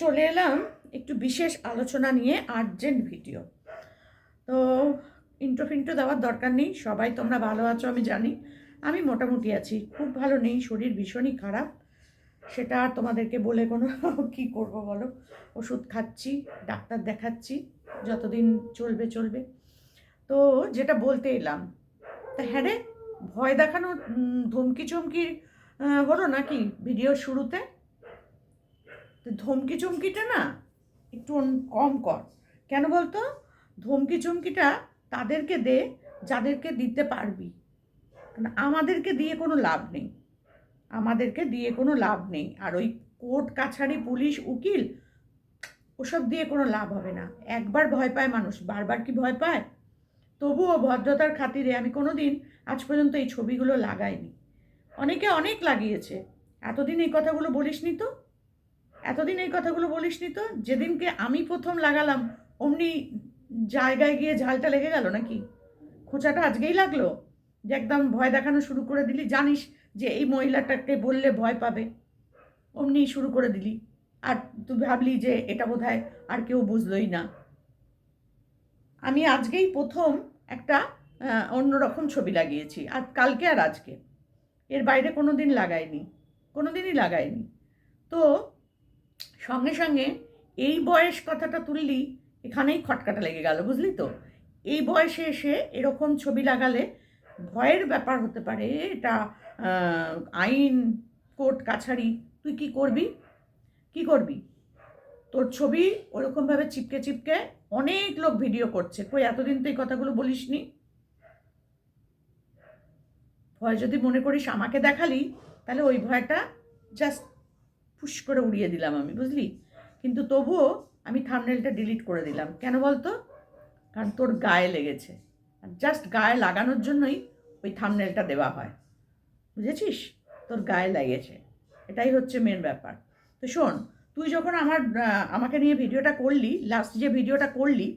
চলে এলাম একটু বিশেষ আলোচনা নিয়ে আর্জেন্ট ভিডিও তো ইন্টো ফিন্টো দেওয়ার দরকার নেই, সবাই তোমরা ভালো আছো, আমি জানি। আমি মোটামুটি আছি, খুব ভালো নেই, শরীর ভীষণই খারাপ। সেটা আর তোমাদেরকে বলে কোনো কি করব বলো? ওষুধ খাচ্ছি, ডাক্তার দেখাচ্ছি, যতদিন চলবে চলবে। তো যেটা বলতে এলাম, তা হ্যাঁ রে, ভয় দেখানো ধমকি চমকি হলো নাকি ভিডিও শুরুতে? ধমকি চমকিটা না একটু কম কর। কেন বলতো? ধমকি চমকিটা তাদেরকে দে যাদেরকে দিতে পারবি। আমাদেরকে দিয়ে কোনো লাভ নেই। আমাদেরকে দিয়ে কোনো লাভ নেই। আর ওই কোর্ট কাছারি পুলিশ, উকিল, ওসব দিয়ে কোনো লাভ হবে না। একবার ভয় পায় মানুষ। বারবার কি ভয় পায়? তবুও ভদ্রতার খাতিরে আমি কোনো দিন আজ পর্যন্ত এই ছবিগুলো লাগাইনি। অনেকে অনেক লাগিয়েছে। এতদিন এই কথাগুলো বলিসনি তো? এতদিন এই কথাগুলো বলিসনি তো? যেদিনকে আমি প্রথম লাগালাম, অমনি জায়গায় গিয়ে ঝালটা লেগে গেল নাকি? খোঁচাটা আজকেই লাগল? যে একদম ভয় দেখানো শুরু করে দিলি। জানিস যে এই মহিলাটাকে বললে ভয় পাবে। অমনি শুরু করে দিলি। আর তুই ভাবলি যে এটা বোধহয় আর কেউ বুঝলোই না। আমি আজকেই প্রথম একটা অন্যরকম ছবি লাগিয়েছি। আর কালকে আর আজকে। এর বাইরে কোনো দিন লাগাইনি। কোনো দিনই লাগাইনি। তো সঙ্গে সঙ্গে এই বয়স কথাটা তুললি এখানেই খটকাটা লেগে গেল, বুঝলি তো? এই বয়সে এসে এরকম ছবি লাগালে ভয়ের ব্যাপার হতে পারে, এটা আইন, কোর্ট, কাছারি, তুই কি করবি? কি করবি? তোর ছবি ওরকমভাবে চিপকে চিপকে অনেক লোক ভিডিও করছে, কই এতদিন তো এই কথাগুলো বলিসনি? ভয় যদি মনে করিস আমাকে দেখালি, তাহলে ওই ভয়টা জাস্ট ফুস করে উড়িয়ে দিলাম আমি, বুঝলি? কিন্তু তবুও আমি থামনেলটা ডিলিট করে দিলাম। কেন বলতো? কারণ তোর গায়ে লেগেছে। আর জাস্ট গায়ে লাগানোর জন্যই ওই থামনেলটা দেওয়া হয়। বুঝেছিস? তোর গায়ে লেগেছে। এটাই হচ্ছে মেন ব্যাপার। তো শোন, তুই যখন আমার আমাকে নিয়ে ভিডিওটা করলি লাস্ট যে ভিডিওটা করলি,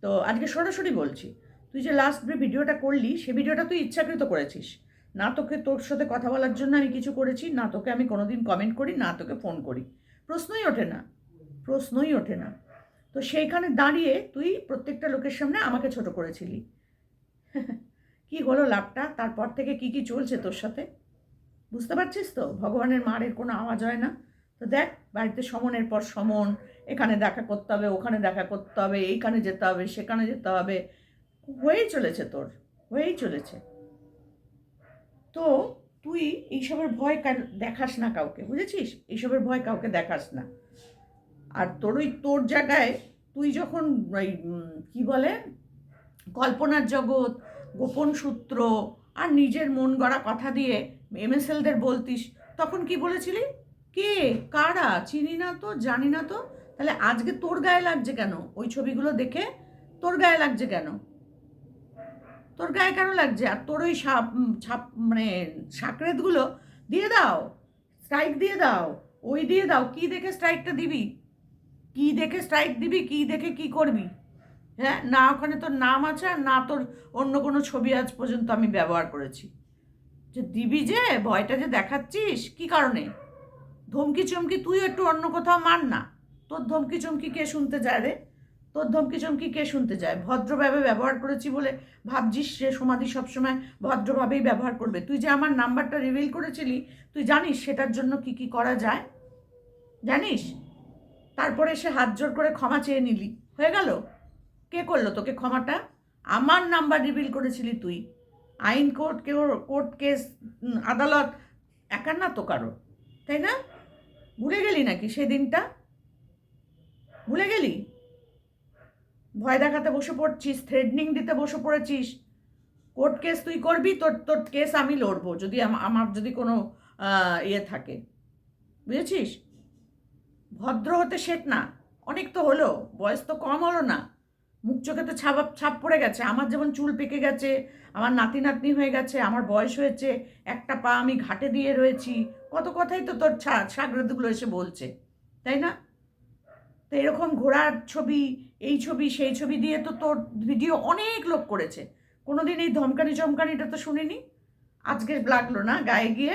তো আজকে সরাসরি বলছি, তুই যে লাস্ট যে ভিডিওটা করলি, সে ভিডিওটা তুই ইচ্ছাকৃত করেছিস। না তোকে তোর সাথে কথা বলার জন্য আমি কিছু করেছি, না তোকে আমি কোনোদিন কমেন্ট করি, না তোকে ফোন করি। প্রশ্নই ওঠে না, প্রশ্নই ওঠে না। তো সেইখানে দাঁড়িয়ে তুই প্রত্যেকটা লোকের সামনে আমাকে ছোট করেছিলি। কি হলো লাভটা তারপর থেকে কি কি চলছে তোর সাথে? বুঝতে পারছিস তো? ভগবানের মারের কোনো আওয়াজ হয় না। তো দেখ, বাড়িতে সমনের পর সমন, এখানে দেখা করতে হবে, ওখানে দেখা করতে হবে, এইখানে যেতে হবে, সেখানে যেতে হবে। হয়েই চলেছে তোর, হয়েই চলেছে। তো তুই এইসবের ভয় দেখাস না কাউকে, বুঝেছিস? এইসবের ভয় কাউকে দেখাস না। আর তোর ওই তোর জায়গায় তুই যখন ওই কি বলে? কল্পনার জগৎ, গোপন সূত্র আর নিজের মন গড়া কথা দিয়ে এমএসএলদের বলতিস, তখন কি বলেছিলি? কে? কারা? চিনি না তো? জানি না তো? তাহলে আজকে তোর গায়ে লাগছে কেন? ওই ছবিগুলো দেখে তোর গায়ে লাগছে কেন? তোর গায়ে কেন লাগছে? আর তোর ওই সাপ ছাপ মানে সাকরেতগুলো দিয়ে দাও। স্ট্রাইক দিয়ে দাও। ওই দিয়ে দাও। কি দেখে স্ট্রাইকটা দিবি? কি দেখে স্ট্রাইক দিবি? কি দেখে কি করবি? হ্যাঁ না ওখানে তোর নাম আছে আর না তোর অন্য কোনো ছবি আজ পর্যন্ত আমি ব্যবহার করেছি। যে দিবি যে, ভয়টা যে দেখাচ্ছিস, কি কারণে? ধমকি চমকি তুই একটু অন্য কোথাও মার না। তোর ধমকি চমকি কে শুনতে যায় রে? তোর ধমকি চমকি কে শুনতে যায় ভদ্রভাবে ব্যবহার করেছি বলে ভাবছিস সে সমাধি সবসময় ভদ্রভাবেই ব্যবহার করবে? তুই যে আমার নাম্বারটা রিভিল করেছিলি, তুই জানিস সেটার জন্য কি কি করা যায়? জানিস? তারপরে সে হাত জোর করে ক্ষমা চেয়ে নিলি। হয়ে গেল? কে করল তোকে ক্ষমাটা? আমার নাম্বার রিভিল করেছিলি তুই। আইন কোর্ট কেউ, কোর্ট কেস আদালত একার না তো কারও? তাই না? ভুলে গেলি নাকি সেদিনটা? ভুলে গেলি? ভয় দেখাতে বসে পড়ছিস থ্রেডনিং দিতে বসে পড়েছিস। কোর্ট কেস তুই করবি, তোর তোর কেস আমি লড়বো, যদি আমার যদি কোনো ইয়ে থাকে। বুঝেছিস? ভদ্র হতে শেখ না, অনেক তো হলো, বয়স তো কম হলো না। মুখ চোখে তো ছাপ ছাপ পড়ে গেছে, আমার যেমন চুল পেকে গেছে, আমার নাতি নাতনি হয়ে গেছে, আমার বয়স হয়েছে, একটা পা আমি ঘাটে দিয়ে রয়েছি, কত কথাই তো তোর ছা সাগরেদগুলো এসে বলছে, তাই না? তো এরকম ঘোড়ার ছবি এই ছবি, সেই ছবি দিয়ে তো তোর ভিডিও অনেক লোক করেছে। কোনোদিন এই ধমকানি চমকানিটা তো শুনিনি? আজকে লাগল না গায়ে গিয়ে?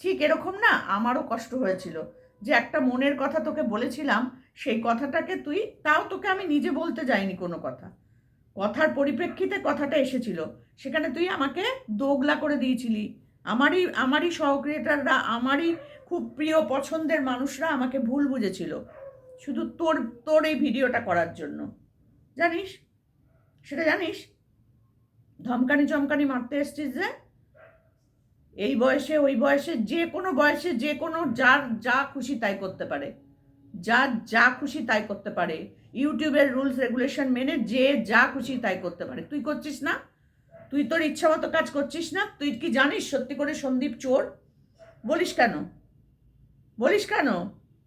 ঠিক এরকম না, আমারও কষ্ট হয়েছিল যে একটা মনের কথা তোকে বলেছিলাম, সেই কথাটাকে তুই, তাও তোকে আমি নিজে বলতে যাইনি কোনো কথা। কথার পরিপ্রেক্ষিতে কথাটা এসেছিল, সেখানে তুই আমাকে দোগলা করে দিয়েছিলি। আমারই আমারই সহক্রিয়েটাররা, আমারই খুব প্রিয় পছন্দের মানুষরা আমাকে ভুল বুঝেছিল। শুধু তোর তোর এই ভিডিওটা করার জন্য। জানিস? সেটা জানিস? ধমকানি চমকানি মারতে এসছিস যে? এই বয়সে, ওই বয়সে, যে কোনো বয়সে, যে কোনো যার যা খুশি তাই করতে পারে। যার যা খুশি তাই করতে পারে। ইউটিউবের রুলস, রেগুলেশন মেনে যে যা খুশি তাই করতে পারে। তুই করছিস না? তুই তোর ইচ্ছা মতো কাজ করছিস না? তুই কি জানিস সত্যি করে সন্দীপ চোর? বলিস কেন? বলিস কেন?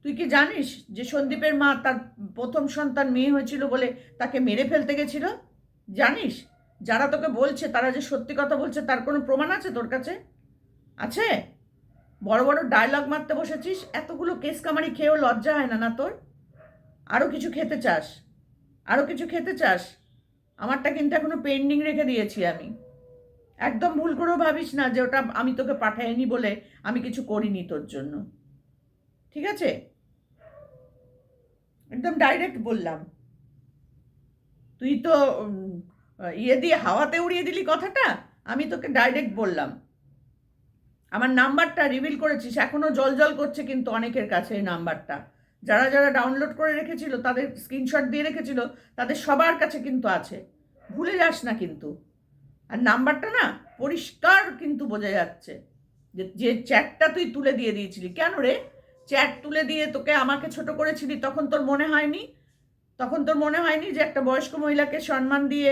তুই কি জানিস যে সন্দীপের মা তার প্রথম সন্তান মেয়ে হয়েছিল বলে তাকে মেরে ফেলতে গেছিল? জানিস? যারা তোকে বলছে, তারা যে সত্যি কথা বলছে, তার কোনো প্রমাণ আছে তোর কাছে? আছে? বড় বড় ডায়লগ মারতে বসেছিস, এতগুলো কেস কামারি খেয়েও লজ্জা হয় না না তোর? আরও কিছু খেতে চাস? আরও কিছু খেতে চাস? আমারটা কিন্তু এখনও পেন্ডিং রেখে দিয়েছি আমি। একদম ভুল করেও ভাবিস না যে ওটা আমি তোকে পাঠাইনি বলে আমি কিছু করিনি তোর জন্য। ঠিক আছে? একদম ডাইরেক্ট বললাম। তুই তো ইয়ে দিয়ে হাওয়াতে উড়িয়ে দিলি কথাটা, আমি তোকে ডাইরেক্ট বললাম। আমার নাম্বারটা রিভিল করেছিস এখনও জল জল করছে কিন্তু অনেকের কাছে এই নাম্বারটা। যারা যারা ডাউনলোড করে রেখেছিল, তাদের স্ক্রিনশট দিয়ে রেখেছিল, তাদের সবার কাছে কিন্তু আছে। ভুলে যাস না কিন্তু। আর নাম্বারটা না পরিষ্কার কিন্তু বোঝা যাচ্ছে যে যে চ্যাটটা তুই তুলে দিয়ে দিয়েছিলি। কেন রে? চ্যাট তুলে দিয়ে তোকে আমাকে ছোট করেছিলি, তখন তোর মনে হয়নি? তখন তোর মনে হয়নি যে একটা বয়স্ক মহিলাকে সম্মান দিয়ে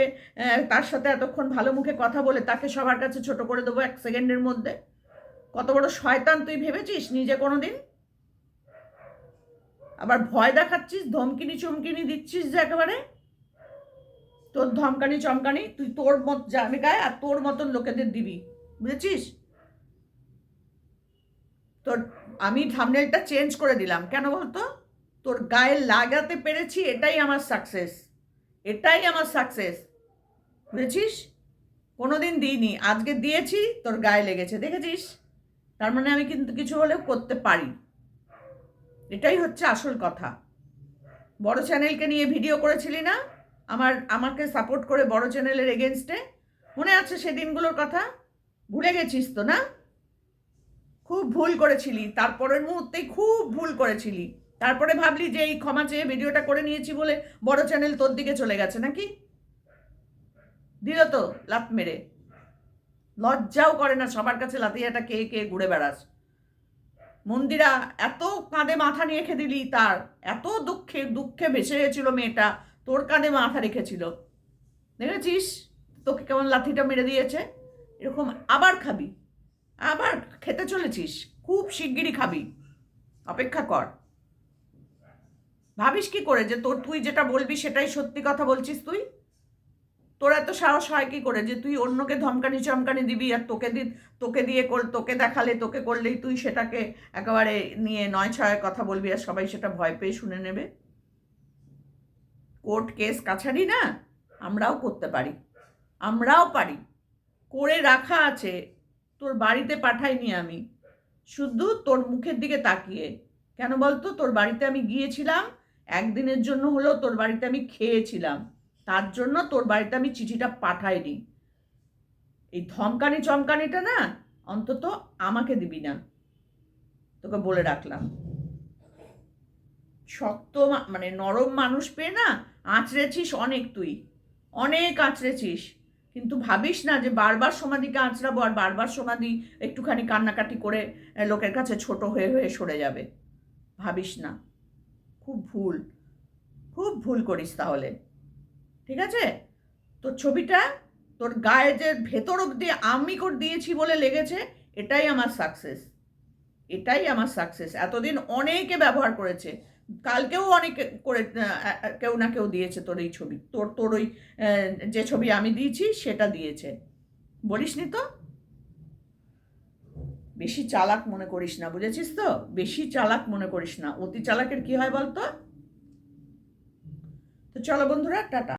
তার সাথে এতক্ষণ ভালো মুখে কথা বলে তাকে সবার কাছে ছোট করে দেবো এক সেকেন্ডের মধ্যে? কত বড় শয়তান তুই ভেবেছিস নিজে কোনো দিন আবার ভয় দেখাচ্ছিস, ধমকিনি চমকিনি দিচ্ছিস যে একেবারে? তোর ধমকানি চমকানি তুই তোর মত জায়গায় আর তোর মতন লোকেদের দিবি, বুঝেছিস? তোর আমি থামনেলটা চেঞ্জ করে দিলাম। কেন বলতো? তোর গায়ে লাগাতে পেরেছি, এটাই আমার সাকসেস এটাই আমার সাকসেস বুঝেছিস? কোনোদিন দিইনি। আজকে দিয়েছি, তোর গায়ে লেগেছে। দেখেছিস? তার মানে আমি কিন্তু কিছু হলেও করতে পারি। এটাই হচ্ছে আসল কথা। বড় চ্যানেলকে নিয়ে ভিডিও করেছিলি না? আমার, আমাকে সাপোর্ট করে বড় চ্যানেলের এগেনস্টে মনে আছে সেদিনগুলোর কথা? ভুলে গেছিস তো না? খুব ভুল করেছিলি। তারপরের মুহূর্তেই খুব ভুল করেছিলি। তারপরে ভাবলি যে এই ক্ষমা চেয়ে ভিডিওটা করে নিয়েছি বলে বড় চ্যানেল তোর দিকে চলে গেছে নাকি? দিল তো লাত মেরে। লজ্জাও করে না সবার কাছে লাতিয়াটা কে কে ঘুরে বেড়াস। মন্দিরা এত কাঁধে মাথা নিয়ে রেখে দিলি তার। এত দুঃখে দুঃখে ভেসে গেছিল মেয়েটা। তোর কাঁধে মাথা রেখেছিল। দেখেছিস? তোকে কেমন লাথিটা মেরে দিয়েছে? এরকম আবার খাবি। আবার খেতে চলেছিস? খুব শিগগিরই খাবি। অপেক্ষা কর। ভাবিস কি করে যে তোর তুই যেটা বলবি সেটাই সত্যি কথা বলছিস তুই? তোর এত সাহস হয় কি করে যে তুই অন্যকে ধমকানি চমকানি দিবি আর তোকে দি, তোকে দিয়ে কর, তোকে দেখালে, তোকে করলেই তুই সেটাকে একেবারে নিয়ে নয় ছয় কথা বলবি আর সবাই সেটা ভয় পেয়ে শুনে নেবে? কোর্ট কেস কাছারি না? আমরাও করতে পারি। আমরাও পারি। করে রাখা আছে। তোর বাড়িতে পাঠাইনি আমি। শুধু তোর মুখের দিকে তাকিয়ে। কেন বলতো? তোর বাড়িতে আমি গিয়েছিলাম, একদিনের জন্য হলেও তোর বাড়িতে আমি খেয়েছিলাম। তার জন্য তোর বাড়িতে আমি চিঠিটা পাঠাইনি। এই ধমকানি চমকানিটা না, অন্তত আমাকে দিবি না। তোকে বলে রাখলাম। শক্ত মানে নরম মানুষ পেয়ে না, আঁচড়েছিস অনেক তুই। অনেক আঁচড়েছিস। কিন্তু ভাবিস না যে বারবার সমাধিকে আঁচড়াবো আর বারবার সমাধি একটুখানি কান্নাকাটি করে লোকের কাছে ছোট হয়ে হয়ে সরে যাবে। ভাবিস না। খুব ভুল। খুব ভুল করিস তাহলে। ঠিক আছে? তোর ছবিটা তোর গায়ে যে ভেতর অব্দি আমি করে দিয়েছি বলে লেগেছে, এটাই আমার সাকসেস এটাই আমার সাকসেস এতদিন অনেকে ব্যবহার করেছে। কালকেও অনেক করে কেউ না কেউ দিয়েছে তোর এই ছবি। তোর তোর ওই যে ছবি আমি দিয়েছি সেটা দিয়েছে। বলিস নি তো? বেশি চালাক মনে করিস না, বুঝেছিস তো? বেশি চালাক মনে করিস না। অতি চালাকের কি হয় বলতো? তো চলো বন্ধুরা, টাটা।